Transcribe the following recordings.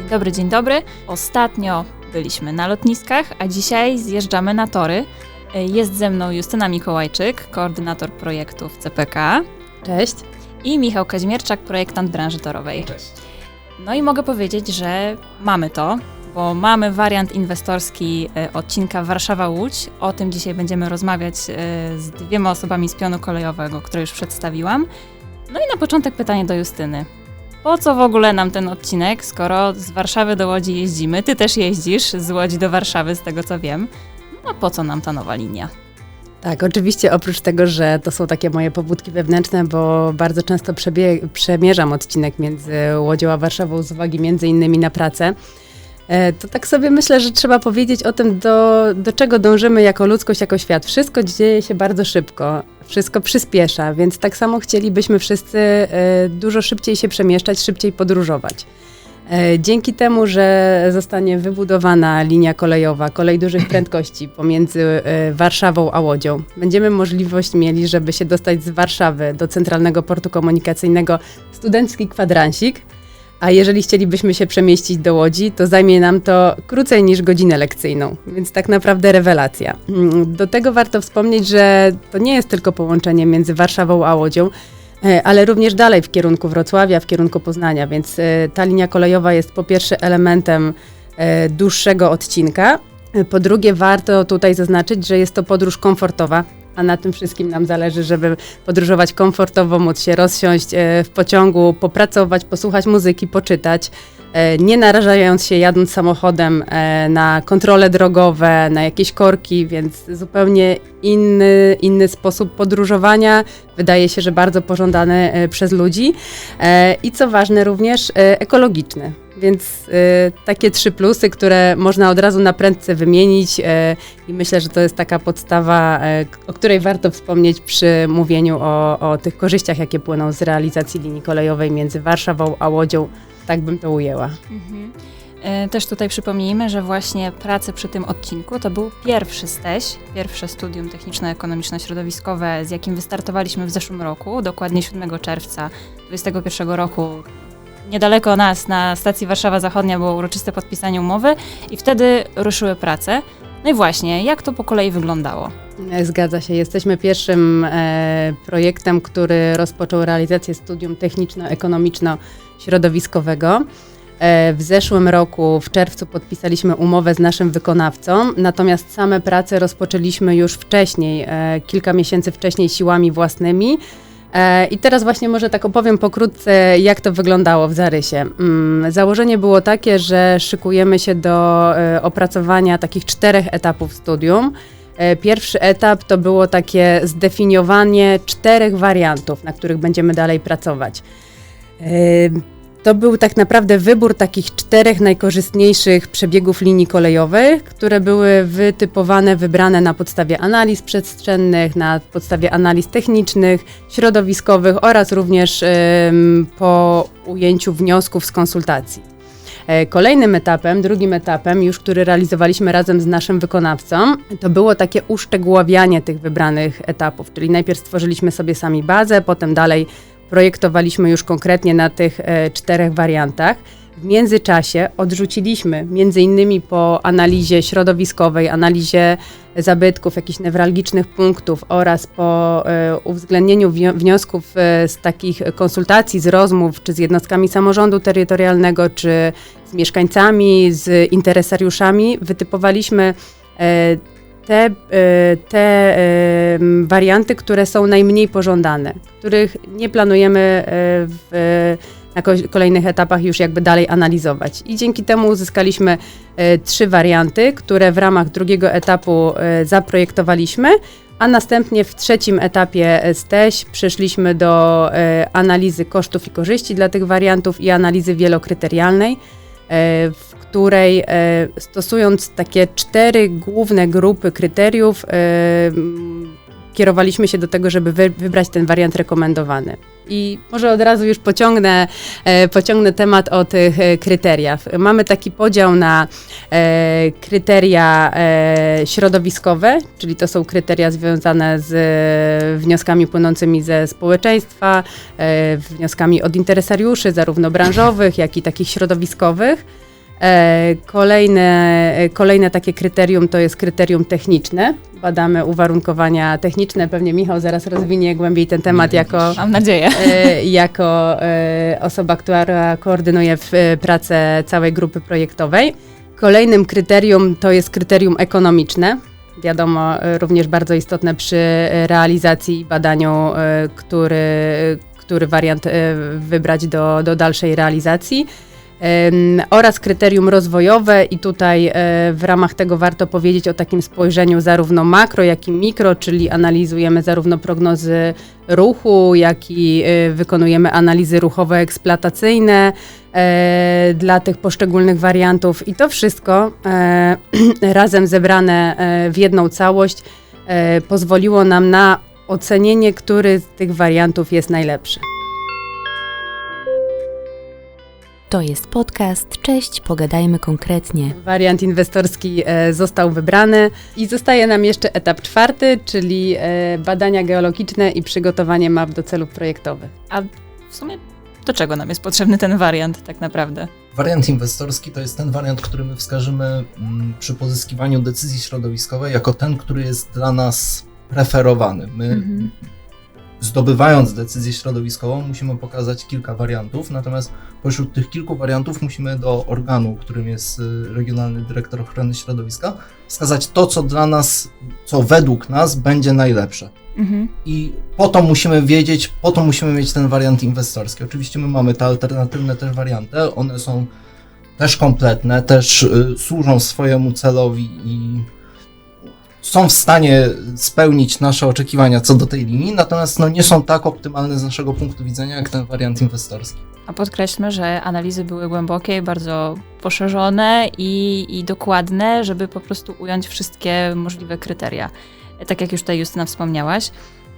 Dzień dobry, dzień dobry. Ostatnio byliśmy na lotniskach, a dzisiaj zjeżdżamy na tory. Jest ze mną Justyna Mikołajczyk, koordynator projektu w CPK. Cześć. I Michał Kaźmierczak, projektant branży torowej. Cześć. No i mogę powiedzieć, że mamy to, bo mamy wariant inwestorski e, odcinka Warszawa-Łódź. O tym dzisiaj będziemy rozmawiać e, z dwiema osobami z pionu kolejowego, które już przedstawiłam. No i na początek pytanie do Justyny. Po co w ogóle nam ten odcinek, skoro z Warszawy do Łodzi jeździmy? Ty też jeździsz z Łodzi do Warszawy, z tego co wiem. No po co nam ta nowa linia? Tak, oczywiście oprócz tego, że to są takie moje pobudki wewnętrzne, bo bardzo często przemierzam odcinek między Łodzią a Warszawą z uwagi między innymi na pracę, to tak sobie myślę, że trzeba powiedzieć o tym, do, do czego dążymy jako ludzkość, jako świat. Wszystko dzieje się bardzo szybko, wszystko przyspiesza, więc tak samo chcielibyśmy wszyscy e, dużo szybciej się przemieszczać, szybciej podróżować. E, dzięki temu, że zostanie wybudowana linia kolejowa, kolej dużych prędkości pomiędzy e, Warszawą a Łodzią, będziemy możliwość mieli, żeby się dostać z Warszawy do Centralnego Portu Komunikacyjnego studencki kwadransik, a jeżeli chcielibyśmy się przemieścić do Łodzi, to zajmie nam to krócej niż godzinę lekcyjną, więc tak naprawdę rewelacja. Mm, do tego warto wspomnieć, że to nie jest tylko połączenie między Warszawą a Łodzią, E, ale również dalej w kierunku Wrocławia, w kierunku Poznania, więc e, ta linia kolejowa jest po pierwsze elementem e, dłuższego odcinka, po drugie warto tutaj zaznaczyć, że jest to podróż komfortowa, a na tym wszystkim nam zależy, żeby podróżować komfortowo, móc się rozsiąść w pociągu, popracować, posłuchać muzyki, poczytać, nie narażając się jadąc samochodem na kontrole drogowe, na jakieś korki, więc zupełnie inny, inny sposób podróżowania, wydaje się, że bardzo pożądany e, przez ludzi e, i co ważne również e, ekologiczny. Więc takie trzy plusy, które można od razu na prędce wymienić i myślę, że to jest taka podstawa, o której warto wspomnieć przy mówieniu o, o tych korzyściach, jakie płyną z realizacji linii kolejowej między Warszawą a Łodzią. Tak bym to ujęła. Mhm. E, też tutaj przypomnijmy, że właśnie prace przy tym odcinku to był pierwszy STEŚ, pierwsze studium techniczno-ekonomiczno-środowiskowe, z jakim wystartowaliśmy w zeszłym roku, dokładnie 7 czerwca 2021 roku. Niedaleko nas, na stacji Warszawa Zachodnia, było uroczyste podpisanie umowy i wtedy ruszyły prace. No i właśnie, jak to po kolei wyglądało? Zgadza się. Jesteśmy pierwszym e, projektem, który rozpoczął realizację studium techniczno-ekonomiczno-środowiskowego. E, w zeszłym roku, w czerwcu, podpisaliśmy umowę z naszym wykonawcą, natomiast same prace rozpoczęliśmy już wcześniej, e, kilka miesięcy wcześniej, siłami własnymi. E, I teraz właśnie może tak opowiem pokrótce, jak to wyglądało w zarysie. Mm, założenie było takie, że szykujemy się do opracowania takich czterech etapów studium. Pierwszy etap to było takie zdefiniowanie czterech wariantów, na których będziemy dalej pracować. To był tak naprawdę wybór takich czterech najkorzystniejszych przebiegów linii kolejowych, które były wytypowane, wybrane na podstawie analiz przestrzennych, na podstawie analiz technicznych, środowiskowych oraz również ym, po ujęciu wniosków z konsultacji. E, kolejnym etapem, drugim etapem, już który realizowaliśmy razem z naszym wykonawcą, to było takie uszczegóławianie tych wybranych etapów, czyli najpierw stworzyliśmy sobie sami bazę, potem dalej projektowaliśmy już konkretnie na tych e, czterech wariantach. W międzyczasie odrzuciliśmy, między innymi po analizie środowiskowej, analizie zabytków, jakichś newralgicznych punktów oraz po e, uwzględnieniu wniosków e, z takich konsultacji, z rozmów, czy z jednostkami samorządu terytorialnego, czy z mieszkańcami, z interesariuszami, wytypowaliśmy te, e, te e, warianty, które są najmniej pożądane, których nie planujemy e, w, na kolejnych etapach już jakby dalej analizować. I dzięki temu uzyskaliśmy trzy warianty, które w ramach drugiego etapu zaprojektowaliśmy, a następnie w trzecim etapie STEŚ przeszliśmy do analizy kosztów i korzyści dla tych wariantów i analizy wielokryterialnej, w której e, stosując takie cztery główne grupy kryteriów, e, kierowaliśmy się do tego, żeby wy, wybrać ten wariant rekomendowany. I może od razu już pociągnę, e, pociągnę temat o tych kryteriach. Mamy taki podział na kryteria środowiskowe, czyli to są kryteria związane z wnioskami płynącymi ze społeczeństwa, wnioskami od interesariuszy, zarówno branżowych, jak i takich środowiskowych. E, kolejne, kolejne takie kryterium to jest kryterium techniczne. Badamy uwarunkowania techniczne. Pewnie Michał zaraz rozwinie głębiej ten temat jako, Mam nadzieję. e, jako e, osoba, która koordynuje e, pracę całej grupy projektowej. Kolejnym kryterium to jest kryterium ekonomiczne. Wiadomo, e, również bardzo istotne przy e, realizacji i badaniu, e, który, który wariant e, wybrać do, do dalszej realizacji. Oraz kryterium rozwojowe i tutaj e, w ramach tego warto powiedzieć o takim spojrzeniu zarówno makro, jak i mikro, czyli analizujemy zarówno prognozy ruchu, jak i e, wykonujemy analizy ruchowe eksploatacyjne e, dla tych poszczególnych wariantów i to wszystko razem zebrane w jedną całość pozwoliło nam na ocenienie, który z tych wariantów jest najlepszy. To jest podcast. Cześć, pogadajmy konkretnie. Wariant inwestorski e, został wybrany i zostaje nam jeszcze etap czwarty, czyli e, badania geologiczne i przygotowanie map do celów projektowych. A w sumie do czego nam jest potrzebny ten wariant tak naprawdę? Wariant inwestorski to jest ten wariant, który my wskażemy mm, przy pozyskiwaniu decyzji środowiskowej jako ten, który jest dla nas preferowany. My Mhm. Zdobywając decyzję środowiskową musimy pokazać kilka wariantów, natomiast pośród tych kilku wariantów musimy do organu, którym jest y, Regionalny Dyrektor Ochrony Środowiska, wskazać to, co dla nas, co według nas będzie najlepsze. Mhm. I po to musimy wiedzieć, po to musimy mieć ten wariant inwestorski. Oczywiście my mamy te alternatywne też warianty, one są też kompletne, też y, służą swojemu celowi i są w stanie spełnić nasze oczekiwania co do tej linii, natomiast no, nie są tak optymalne z naszego punktu widzenia jak ten wariant inwestorski. A podkreślmy, że analizy były głębokie, bardzo poszerzone i, i dokładne, żeby po prostu ująć wszystkie możliwe kryteria. Tak jak już tutaj Justyna wspomniałaś.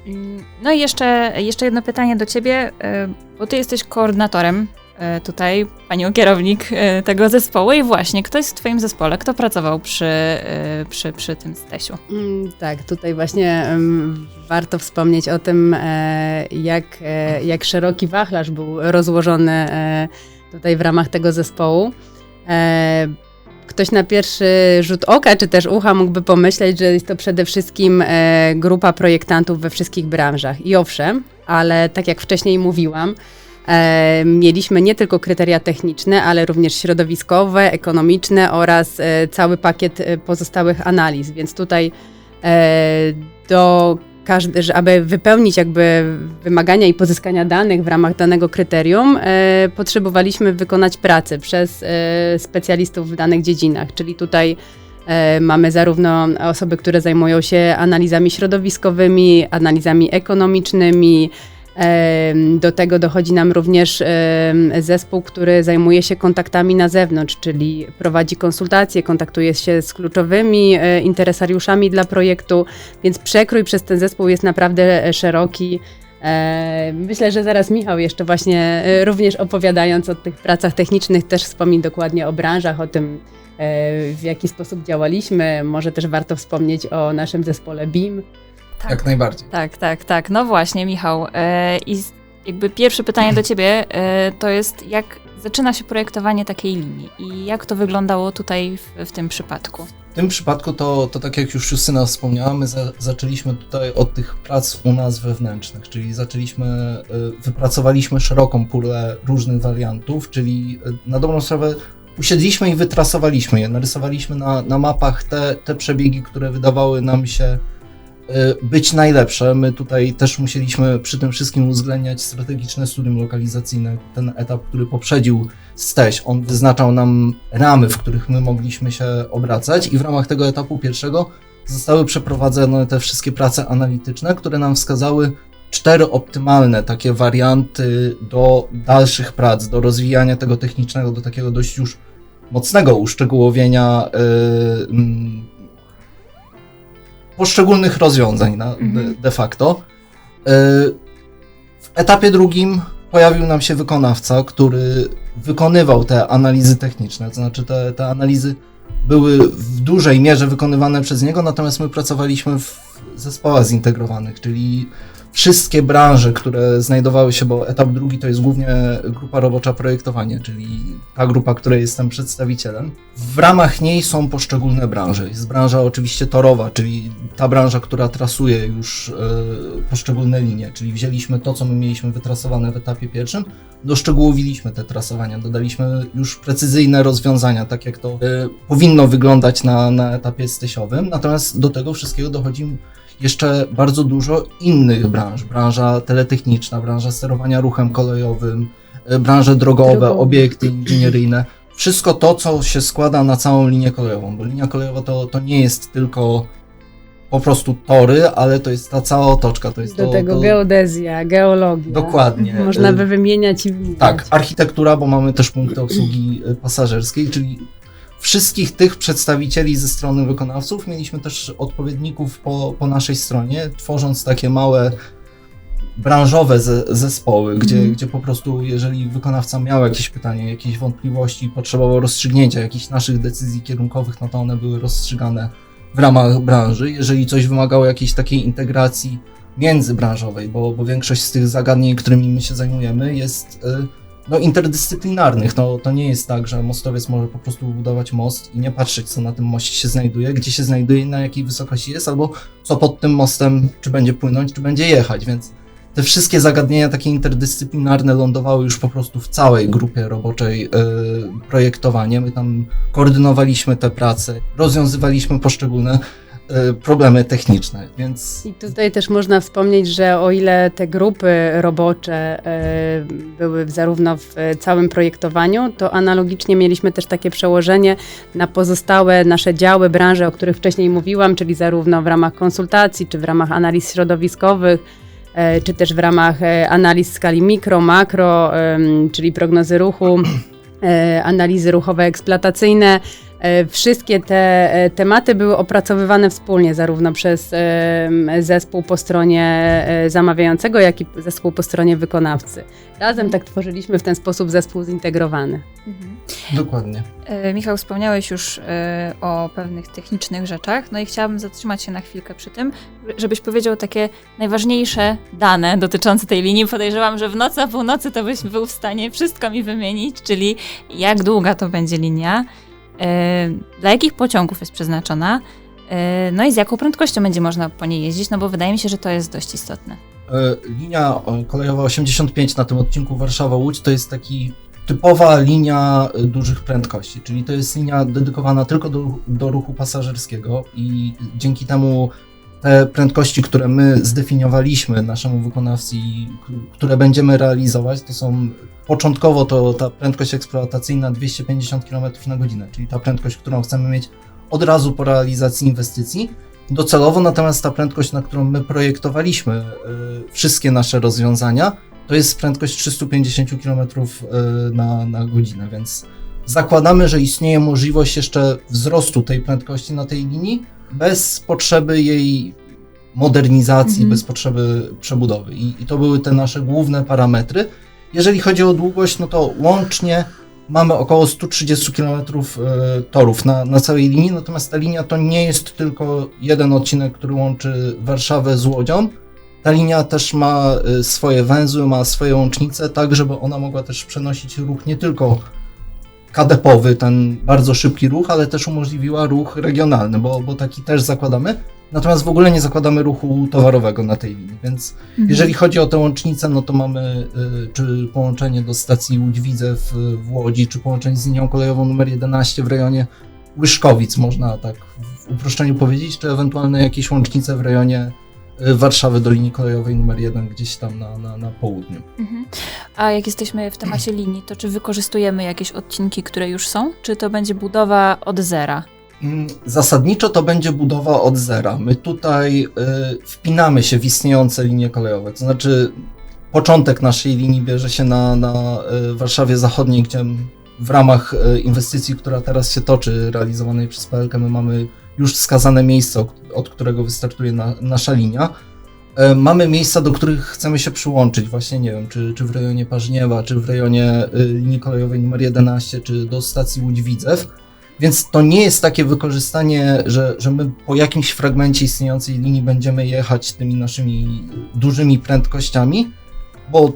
Mm, No i jeszcze, jeszcze jedno pytanie do Ciebie, e, bo Ty jesteś koordynatorem tutaj, panią kierownik e, tego zespołu i właśnie ktoś w Twoim zespole, kto pracował przy, e, przy, przy tym Stesiu. Mm, tak, tutaj właśnie warto wspomnieć o tym, e, jak, e, jak szeroki wachlarz był rozłożony e, tutaj w ramach tego zespołu. E, Ktoś na pierwszy rzut oka czy też ucha mógłby pomyśleć, że jest to przede wszystkim e, grupa projektantów we wszystkich branżach. I owszem, ale tak jak wcześniej mówiłam, e, mieliśmy nie tylko kryteria techniczne, ale również środowiskowe, ekonomiczne oraz e, cały pakiet e, pozostałych analiz. Więc tutaj e, do aby wypełnić jakby wymagania i pozyskania danych w ramach danego kryterium, e, potrzebowaliśmy wykonać pracę przez e, specjalistów w danych dziedzinach, czyli tutaj e, mamy zarówno osoby, które zajmują się analizami środowiskowymi, analizami ekonomicznymi, Do tego dochodzi nam również zespół, który zajmuje się kontaktami na zewnątrz, czyli prowadzi konsultacje, kontaktuje się z kluczowymi e, interesariuszami dla projektu, więc przekrój przez ten zespół jest naprawdę e, szeroki. Myślę, że zaraz Michał jeszcze właśnie e, również opowiadając o tych pracach technicznych też wspomni dokładnie o branżach, o tym w jaki sposób działaliśmy. Może też warto wspomnieć o naszym zespole BIM. Jak najbardziej. Tak, tak, tak. No właśnie, Michał. E, I jakby pierwsze pytanie do ciebie e, to jest, jak zaczyna się projektowanie takiej linii i jak to wyglądało tutaj w, w tym przypadku? W tym przypadku to, to tak jak już Justyna wspomniała, my za, zaczęliśmy tutaj od tych prac u nas wewnętrznych, czyli zaczęliśmy, y, wypracowaliśmy szeroką pulę różnych wariantów, czyli y, na dobrą sprawę usiedliśmy i wytrasowaliśmy je, narysowaliśmy na, na mapach te, te przebiegi, które wydawały nam się być najlepsze. My tutaj też musieliśmy przy tym wszystkim uwzględniać strategiczne studium lokalizacyjne, ten etap, który poprzedził STEŚ. On wyznaczał nam ramy, w których my mogliśmy się obracać i w ramach tego etapu pierwszego zostały przeprowadzone te wszystkie prace analityczne, które nam wskazały cztery optymalne takie warianty do dalszych prac, do rozwijania tego technicznego, do takiego dość już mocnego uszczegółowienia yy, poszczególnych rozwiązań na, Mhm. de, facto. Yy, w etapie drugim pojawił nam się wykonawca, który wykonywał te analizy techniczne, to znaczy te, te analizy były w dużej mierze wykonywane przez niego, natomiast my pracowaliśmy w zespołach zintegrowanych, czyli wszystkie branże, które znajdowały się, bo etap drugi to jest głównie grupa robocza projektowanie, czyli ta grupa, której jestem przedstawicielem. W ramach niej są poszczególne branże. Jest branża oczywiście torowa, czyli ta branża, która trasuje już y, poszczególne linie, czyli wzięliśmy to, co my mieliśmy wytrasowane w etapie pierwszym, doszczegółowiliśmy te trasowania, dodaliśmy już precyzyjne rozwiązania, tak jak to y, powinno wyglądać na, na etapie stesiowym. Natomiast do tego wszystkiego dochodzi jeszcze bardzo dużo innych branż. Branża teletechniczna, branża sterowania ruchem kolejowym, y, branże drogowe, Drogowe. obiekty inżynieryjne. Wszystko to, co się składa na całą linię kolejową, bo linia kolejowa to, to nie jest tylko po prostu tory, ale to jest ta cała otoczka. To jest Do to, tego to, geodezja, geologia. Dokładnie. Można Y, by wymieniać i wymieniać. tak, architektura, bo mamy też punkty obsługi y, pasażerskiej, czyli wszystkich tych przedstawicieli ze strony wykonawców mieliśmy też odpowiedników po, po naszej stronie, tworząc takie małe branżowe ze, zespoły, gdzie, Mhm. gdzie po prostu jeżeli wykonawca miał jakieś pytanie, jakieś wątpliwości, potrzebował rozstrzygnięcia jakichś naszych decyzji kierunkowych, no to one były rozstrzygane w ramach branży. Jeżeli coś wymagało jakiejś takiej integracji międzybranżowej, bo, bo większość z tych zagadnień, którymi my się zajmujemy, jest y, no, interdyscyplinarnych. No, to nie jest tak, że mostowiec może po prostu budować most i nie patrzeć, co na tym moście się znajduje, gdzie się znajduje na jakiej wysokości jest, albo co pod tym mostem, czy będzie płynąć, czy będzie jechać, więc te wszystkie zagadnienia takie interdyscyplinarne lądowały już po prostu w całej grupie roboczej y, projektowania. My tam koordynowaliśmy te prace, rozwiązywaliśmy poszczególne problemy techniczne, więc I tutaj też można wspomnieć, że o ile te grupy robocze e, były zarówno w całym projektowaniu, to analogicznie mieliśmy też takie przełożenie na pozostałe nasze działy, branże, o których wcześniej mówiłam, czyli zarówno w ramach konsultacji, czy w ramach analiz środowiskowych, e, czy też w ramach analiz skali mikro, makro, czyli prognozy ruchu, analizy ruchowe eksploatacyjne. E, Wszystkie te e, tematy były opracowywane wspólnie, zarówno przez zespół po stronie e, zamawiającego, jak i zespół po stronie wykonawcy. Razem tak tworzyliśmy w ten sposób zespół zintegrowany. Mhm. dokładnie. Michał, wspomniałeś już o pewnych technicznych rzeczach, no i chciałabym zatrzymać się na chwilkę przy tym, żebyś powiedział takie najważniejsze dane dotyczące tej linii. Podejrzewam, że w nocy o północy to byś był w stanie wszystko mi wymienić, czyli jak długa to będzie linia, dla jakich pociągów jest przeznaczona, e, no i z jaką prędkością będzie można po niej jeździć, no bo wydaje mi się, że to jest dość istotne. E, Linia e, kolejowa 85 na tym odcinku Warszawa-Łódź to jest taki typowa linia e, dużych prędkości, czyli to jest linia dedykowana tylko do, do ruchu pasażerskiego i dzięki temu te prędkości, które my zdefiniowaliśmy naszemu wykonawcy i które będziemy realizować, to są początkowo to ta prędkość eksploatacyjna 250 km na godzinę, czyli ta prędkość, którą chcemy mieć od razu po realizacji inwestycji. Docelowo natomiast ta prędkość, na którą my projektowaliśmy y, wszystkie nasze rozwiązania, to jest prędkość 350 km y, na, na godzinę, więc zakładamy, że istnieje możliwość jeszcze wzrostu tej prędkości na tej linii bez potrzeby jej modernizacji, Mhm. bez potrzeby przebudowy. I, I to były te nasze główne parametry. Jeżeli chodzi o długość, no to łącznie mamy około 130 km e, torów na, na całej linii, natomiast ta linia to nie jest tylko jeden odcinek, który łączy Warszawę z Łodzią. Ta linia też ma e, swoje węzły, ma swoje łącznice, tak żeby ona mogła też przenosić ruch nie tylko kadepowy, ten bardzo szybki ruch, ale też umożliwiła ruch regionalny, bo, bo taki też zakładamy. Natomiast w ogóle nie zakładamy ruchu towarowego na tej linii, więc jeżeli chodzi o tę łącznicę, no to mamy y, czy połączenie do stacji Łódź-Widzew y, w Łodzi, czy połączenie z linią kolejową numer 11 w rejonie Łyszkowic, można tak w uproszczeniu powiedzieć, czy ewentualne jakieś łącznice w rejonie Warszawy do linii kolejowej numer 1 gdzieś tam na, na, na południu. Mhm. A jak jesteśmy w temacie linii, to czy wykorzystujemy jakieś odcinki, które już są, czy to będzie budowa od zera? Mm, Zasadniczo to będzie budowa od zera. My tutaj y, wpinamy się w istniejące linie kolejowe. To znaczy, początek naszej linii bierze się na, na y, Warszawie Zachodniej, gdzie w ramach y, inwestycji, która teraz się toczy, realizowanej przez PLK, my mamy już wskazane miejsce, od, którego wystartuje na, nasza linia. E, Mamy miejsca, do których chcemy się przyłączyć, właśnie nie wiem, czy, czy w rejonie Parzniewa, czy w rejonie y, linii kolejowej numer 11, czy do stacji Łódź-Widzew. Więc to nie jest takie wykorzystanie, że, że my po jakimś fragmencie istniejącej linii będziemy jechać tymi naszymi dużymi prędkościami, bo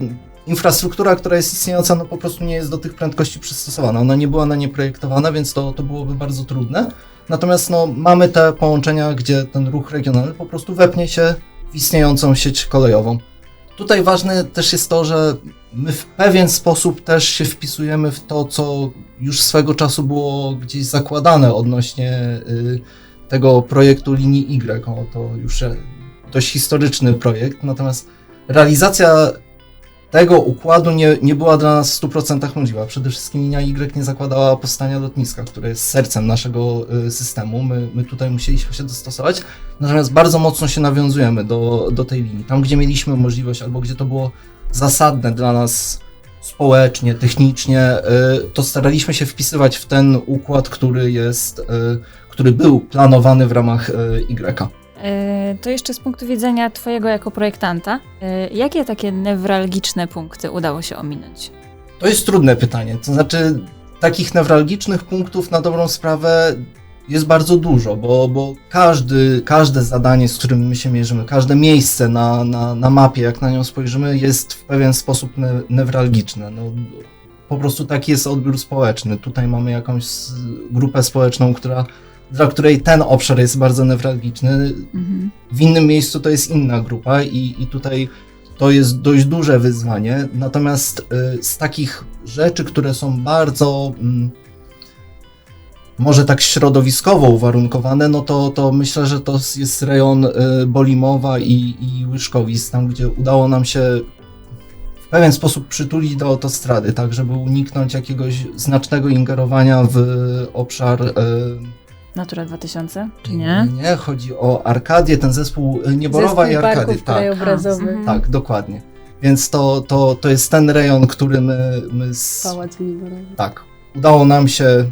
infrastruktura, która jest istniejąca, no po prostu nie jest do tych prędkości przystosowana. Ona nie była na nie projektowana, więc to, to byłoby bardzo trudne. Natomiast no, mamy te połączenia, gdzie ten ruch regionalny po prostu wepnie się w istniejącą sieć kolejową. Tutaj ważne też jest to, że my w pewien sposób też się wpisujemy w to, co już swego czasu było gdzieś zakładane odnośnie y, tego projektu linii Y. O, to już dość historyczny projekt, natomiast realizacja tego układu nie, nie była dla nas w 100% możliwa. Przede wszystkim linia Y nie zakładała powstania lotniska, które jest sercem naszego y, systemu. My, my tutaj musieliśmy się dostosować, natomiast bardzo mocno się nawiązujemy do, do tej linii. Tam, gdzie mieliśmy możliwość, albo gdzie to było zasadne dla nas społecznie, technicznie, y, to staraliśmy się wpisywać w ten układ, który jest, y, który był planowany w ramach Y. E, to jeszcze z punktu widzenia Twojego jako projektanta, e, jakie takie newralgiczne punkty udało się ominąć? To jest trudne pytanie. To znaczy, takich newralgicznych punktów na dobrą sprawę jest bardzo dużo, bo, bo każdy, każde zadanie, z którym my się mierzymy, każde miejsce na, na, na mapie, jak na nią spojrzymy, jest w pewien sposób ne, newralgiczne. No, po prostu taki jest odbiór społeczny. Tutaj mamy jakąś grupę społeczną, która dla której ten obszar jest bardzo newralgiczny. Mhm. W innym miejscu to jest inna grupa i, i tutaj to jest dość duże wyzwanie. Natomiast y, z takich rzeczy, które są bardzo mm, może tak środowiskowo uwarunkowane, no to, to myślę, że to jest rejon y, Bolimowa i, i Łyszkowic, tam gdzie udało nam się w pewien sposób przytulić do autostrady, tak żeby uniknąć jakiegoś znacznego ingerowania w obszar y, Natura 2000, czy nie? Nie, chodzi o Arkadię, ten zespół y, Nieborowa zespół i Arkadię. Tak. Mhm. Tak, dokładnie. Więc to, to, to jest ten rejon, który my... my z... Pałac Nieborowy. Tak. Udało nam się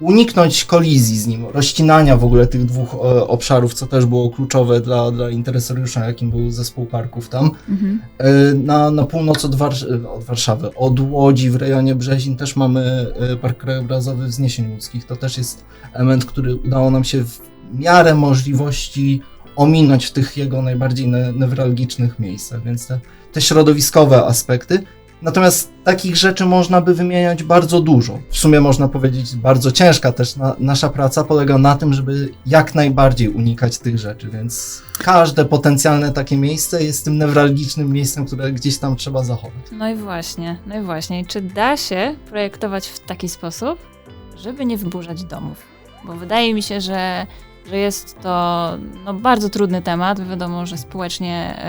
uniknąć kolizji z nim, rozcinania w ogóle tych dwóch e, obszarów, co też było kluczowe dla, dla interesariusza, jakim był zespół parków tam. Mhm. E, na, na północ od, Wars od, Warszawy, od Łodzi w rejonie Brzezin też mamy e, Park Krajobrazowy Wzniesień Łódzkich. To też jest element, który udało nam się w miarę możliwości ominąć w tych jego najbardziej ne newralgicznych miejscach, więc te, te środowiskowe aspekty Natomiast takich rzeczy można by wymieniać bardzo dużo. W sumie można powiedzieć, bardzo ciężka też na, nasza praca polega na tym, żeby jak najbardziej unikać tych rzeczy, więc każde potencjalne takie miejsce jest tym newralgicznym miejscem, które gdzieś tam trzeba zachować. No i właśnie, no i właśnie. Czy da się projektować w taki sposób, żeby nie wyburzać domów? Bo wydaje mi się, że że jest to no, bardzo trudny temat. Wiadomo, że społecznie,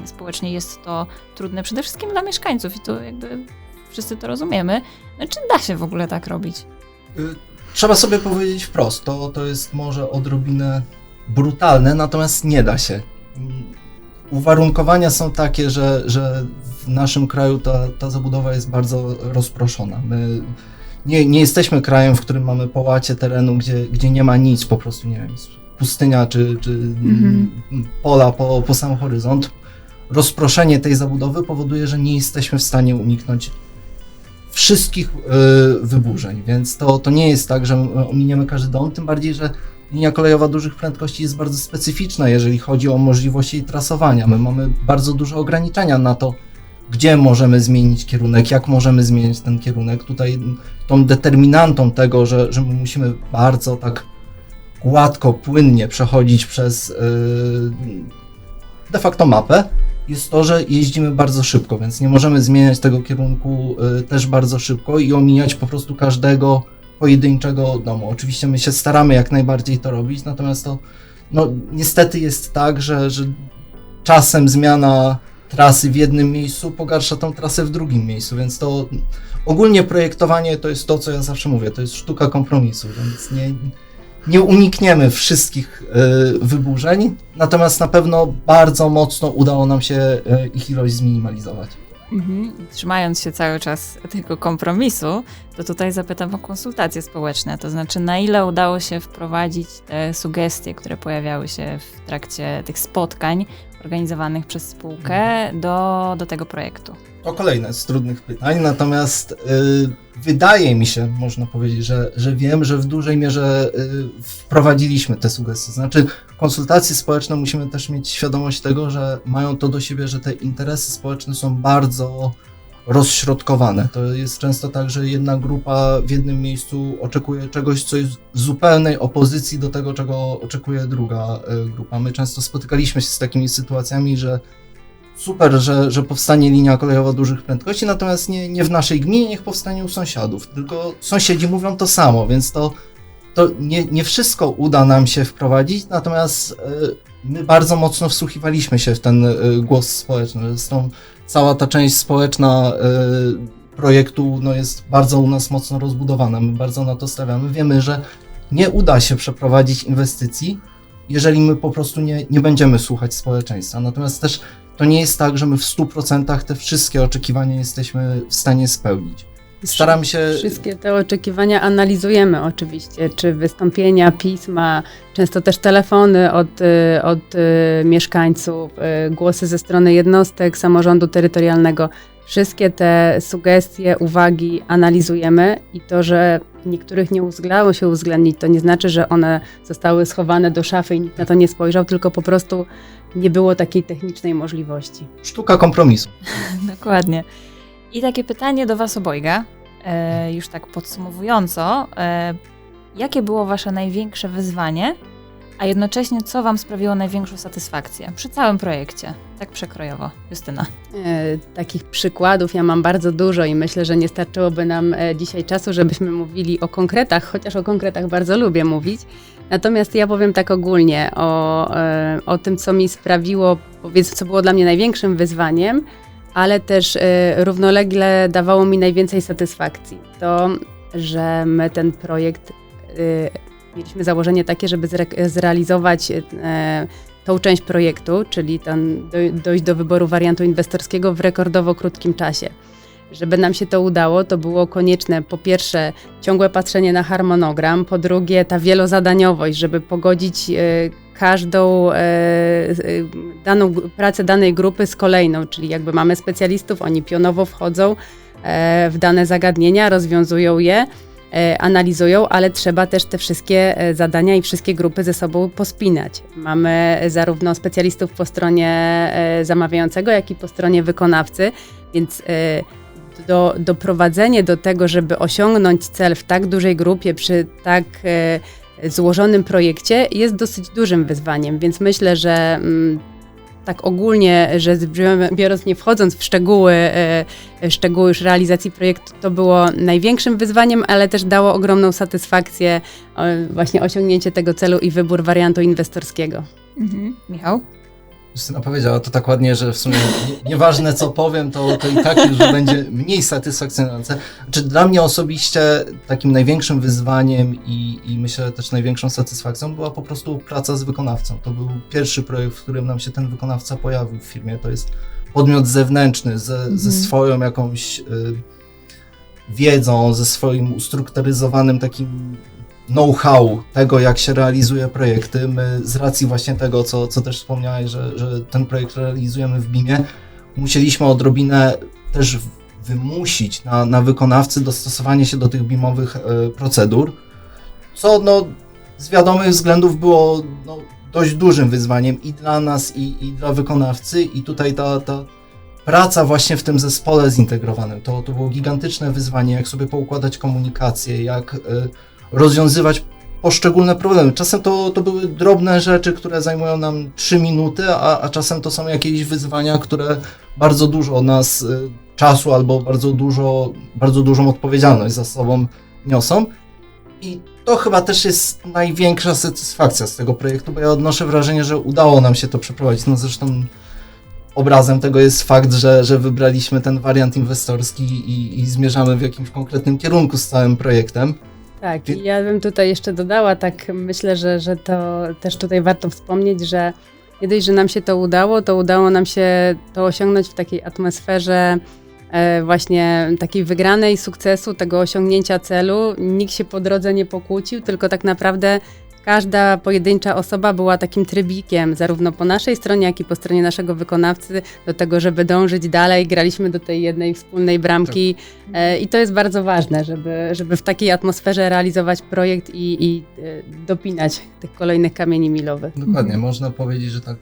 yy, społecznie jest to trudne przede wszystkim dla mieszkańców i to jakby wszyscy to rozumiemy. No, czy da się w ogóle tak robić? Y, trzeba sobie powiedzieć wprost, to, to jest może odrobinę brutalne, natomiast nie da się. Uwarunkowania są takie, że, że w naszym kraju ta, ta zabudowa jest bardzo rozproszona. My nie, nie jesteśmy krajem, w którym mamy połacie terenu, gdzie, gdzie nie ma nic, po prostu, nie wiem, pustynia czy, czy mhm. pola po, po sam horyzont. Rozproszenie tej zabudowy powoduje, że nie jesteśmy w stanie uniknąć wszystkich y, wyburzeń, więc to, to nie jest tak, że ominiemy każdy dom, tym bardziej, że linia kolejowa dużych prędkości jest bardzo specyficzna, jeżeli chodzi o możliwości jej trasowania. My mamy bardzo duże ograniczenia na to, gdzie możemy zmienić kierunek, jak możemy zmienić ten kierunek. Tutaj tą determinantą tego, że, że my musimy bardzo tak gładko, płynnie przechodzić przez yy, de facto mapę, jest to, że jeździmy bardzo szybko, więc nie możemy zmieniać tego kierunku yy, też bardzo szybko i omijać po prostu każdego pojedynczego domu. Oczywiście my się staramy jak najbardziej to robić, natomiast to no, niestety jest tak, że, że czasem zmiana trasy w jednym miejscu pogarsza tą trasę w drugim miejscu, więc to ogólnie projektowanie to jest to, co ja zawsze mówię, to jest sztuka kompromisu, więc nie, nie unikniemy wszystkich y, wyburzeń, natomiast na pewno bardzo mocno udało nam się y, ich ilość zminimalizować. Mhm. Trzymając się cały czas tego kompromisu, to tutaj zapytam o konsultacje społeczne. To znaczy, na ile udało się wprowadzić te sugestie, które pojawiały się w trakcie tych spotkań, organizowanych przez spółkę do, do tego projektu? To kolejne z trudnych pytań, natomiast y, wydaje mi się, można powiedzieć, że, że wiem, że w dużej mierze y, wprowadziliśmy te sugestie. Znaczy, konsultacje społeczne musimy też mieć świadomość tego, że mają to do siebie, że te interesy społeczne są bardzo rozśrodkowane. To jest często tak, że jedna grupa w jednym miejscu oczekuje czegoś, co jest w zupełnej opozycji do tego, czego oczekuje druga y, grupa. My często spotykaliśmy się z takimi sytuacjami, że super, że, że powstanie linia kolejowa dużych prędkości, natomiast nie, nie w naszej gminie, niech powstanie u sąsiadów. Tylko sąsiedzi mówią to samo, więc to, to nie, nie wszystko uda nam się wprowadzić, natomiast y, my bardzo mocno wsłuchiwaliśmy się w ten y, głos społeczny. Zresztą cała ta część społeczna y, projektu no, jest bardzo u nas mocno rozbudowana. My bardzo na to stawiamy. Wiemy, że nie uda się przeprowadzić inwestycji, jeżeli my po prostu nie, nie będziemy słuchać społeczeństwa. Natomiast też to nie jest tak, że my w 100% te wszystkie oczekiwania jesteśmy w stanie spełnić. Staram się. Wszystkie te oczekiwania analizujemy oczywiście, czy wystąpienia, pisma, często też telefony od, y, od y, mieszkańców, y, głosy ze strony jednostek samorządu terytorialnego. Wszystkie te sugestie, uwagi analizujemy i to, że niektórych nie udało się uwzględnić, to nie znaczy, że one zostały schowane do szafy i nikt na to nie spojrzał, tylko po prostu nie było takiej technicznej możliwości. Sztuka kompromisu. Dokładnie. I takie pytanie do Was obojga, e, już tak podsumowująco. E, jakie było Wasze największe wyzwanie, a jednocześnie co Wam sprawiło największą satysfakcję przy całym projekcie, tak przekrojowo? Justyna. E, takich przykładów ja mam bardzo dużo i myślę, że nie starczyłoby nam e, dzisiaj czasu, żebyśmy mówili o konkretach, chociaż o konkretach bardzo lubię mówić. Natomiast ja powiem tak ogólnie o, e, o tym, co mi sprawiło, powiedzmy, co było dla mnie największym wyzwaniem, ale też e, równolegle dawało mi najwięcej satysfakcji. To, że my ten projekt e, mieliśmy założenie takie, żeby zre- zrealizować e, tą część projektu, czyli ten, doj- dojść do wyboru wariantu inwestorskiego w rekordowo krótkim czasie. Żeby nam się to udało, to było konieczne po pierwsze ciągłe patrzenie na harmonogram, po drugie ta wielozadaniowość, żeby pogodzić każdą e, e, daną pracę danej grupy z kolejną, czyli jakby mamy specjalistów, oni pionowo wchodzą e, w dane zagadnienia, rozwiązują je, analizują, ale trzeba też te wszystkie zadania i wszystkie grupy ze sobą pospinać. Mamy zarówno specjalistów po stronie zamawiającego, jak i po stronie wykonawcy, więc do, doprowadzenie do tego, żeby osiągnąć cel w tak dużej grupie przy tak złożonym projekcie jest dosyć dużym wyzwaniem, więc myślę, że mm, tak ogólnie, że biorąc nie wchodząc w szczegóły, e, szczegóły już realizacji projektu, to było największym wyzwaniem, ale też dało ogromną satysfakcję e, właśnie osiągnięcie tego celu i wybór wariantu inwestorskiego. Mhm. Michał? Justyna powiedziała to tak ładnie, że w sumie nie, nieważne co powiem, to, to i tak już będzie mniej satysfakcjonujące. Znaczy, dla mnie osobiście takim największym wyzwaniem i, i myślę też największą satysfakcją była po prostu praca z wykonawcą. To był pierwszy projekt, w którym nam się ten wykonawca pojawił w firmie. To jest podmiot zewnętrzny ze, Mhm. ze swoją jakąś y, wiedzą, ze swoim ustrukturyzowanym takim know-how tego, jak się realizuje projekty. My z racji właśnie tego, co, co też wspomniałeś, że, że ten projekt realizujemy w BIM-ie, musieliśmy odrobinę też wymusić na, na wykonawcy dostosowanie się do tych BIM-owych e, procedur, co no, z wiadomych względów było no, dość dużym wyzwaniem i dla nas, i, i dla wykonawcy, i tutaj ta, ta praca właśnie w tym zespole zintegrowanym, to, to było gigantyczne wyzwanie, jak sobie poukładać komunikację, jak e, rozwiązywać poszczególne problemy. Czasem to, to były drobne rzeczy, które zajmują nam 3 minuty, a, a czasem to są jakieś wyzwania, które bardzo dużo od nas y, czasu albo bardzo dużo, bardzo dużą odpowiedzialność za sobą niosą. I to chyba też jest największa satysfakcja z tego projektu, bo ja odnoszę wrażenie, że udało nam się to przeprowadzić. No zresztą obrazem tego jest fakt, że, że wybraliśmy ten wariant inwestorski i, i zmierzamy w jakimś konkretnym kierunku z całym projektem. Tak, i ja bym tutaj jeszcze dodała, tak myślę, że, że to też tutaj warto wspomnieć, że nie dość, że nam się to udało, to udało nam się to osiągnąć w takiej atmosferze e, właśnie takiej wygranej sukcesu, tego osiągnięcia celu. Nikt się po drodze nie pokłócił, tylko tak naprawdę każda pojedyncza osoba była takim trybikiem, zarówno po naszej stronie, jak i po stronie naszego wykonawcy, do tego, żeby dążyć dalej. Graliśmy do tej jednej wspólnej bramki e, i to jest bardzo ważne, żeby, żeby w takiej atmosferze realizować projekt i, i e, dopinać tych kolejnych kamieni milowych. Dokładnie, można powiedzieć, że tak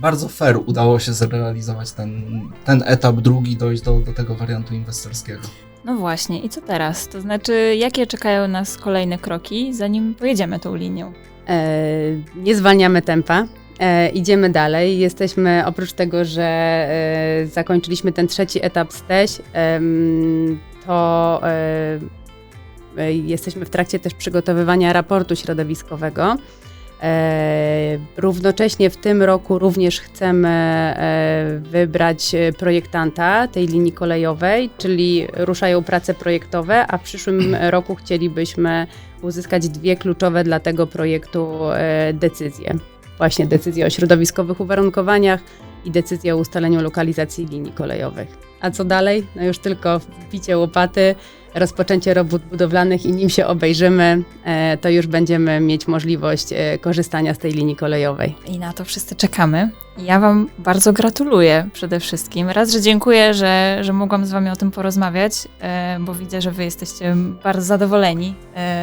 bardzo fair udało się zrealizować ten, ten etap drugi, dojść do, do tego wariantu inwestorskiego. No właśnie, i co teraz? To znaczy, jakie czekają nas kolejne kroki, zanim pojedziemy tą linią? E, nie zwalniamy tempa. E, idziemy dalej. Jesteśmy, oprócz tego, że e, zakończyliśmy ten trzeci etap STEŚ, em, to e, e, jesteśmy w trakcie też przygotowywania raportu środowiskowego. E, równocześnie w tym roku również chcemy e, wybrać e, projektanta tej linii kolejowej, czyli ruszają prace projektowe, a w przyszłym roku chcielibyśmy uzyskać dwie kluczowe dla tego projektu decyzje. Właśnie decyzję o środowiskowych uwarunkowaniach i decyzję o ustaleniu lokalizacji linii kolejowych. A co dalej? No już tylko wbicie łopaty, rozpoczęcie robót budowlanych i nim się obejrzymy, e, to już będziemy mieć możliwość e, korzystania z tej linii kolejowej. I na to wszyscy czekamy. Ja Wam bardzo gratuluję przede wszystkim. Raz, że dziękuję, że, że mogłam z Wami o tym porozmawiać, e, bo widzę, że Wy jesteście bardzo zadowoleni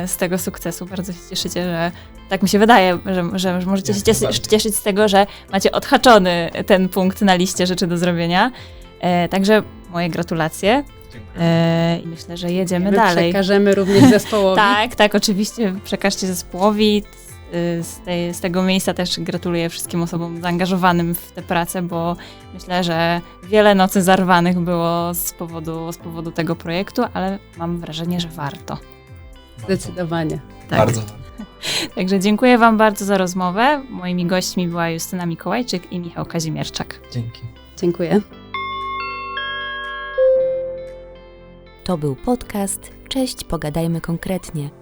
z tego sukcesu. Bardzo się cieszycie, że tak mi się wydaje, że, że, że możecie się cieszyć, cieszyć z tego, że macie odhaczony ten punkt na liście rzeczy do zrobienia. Także moje gratulacje Dziękuję. e, i myślę, że jedziemy My dalej. przekażemy również zespołowi. Tak, tak, oczywiście przekażcie zespołowi. Y, Z, tej, z tego miejsca też gratuluję wszystkim osobom zaangażowanym w tę pracę, bo myślę, że wiele nocy zarwanych było z powodu, z powodu tego projektu, ale mam wrażenie, że warto. Zdecydowanie. Tak. Bardzo. Także dziękuję Wam bardzo za rozmowę. Moimi gośćmi była Justyna Mikołajczyk i Michał Kazimierczak. Dzięki. Dziękuję. To był podcast Cześć, pogadajmy konkretnie.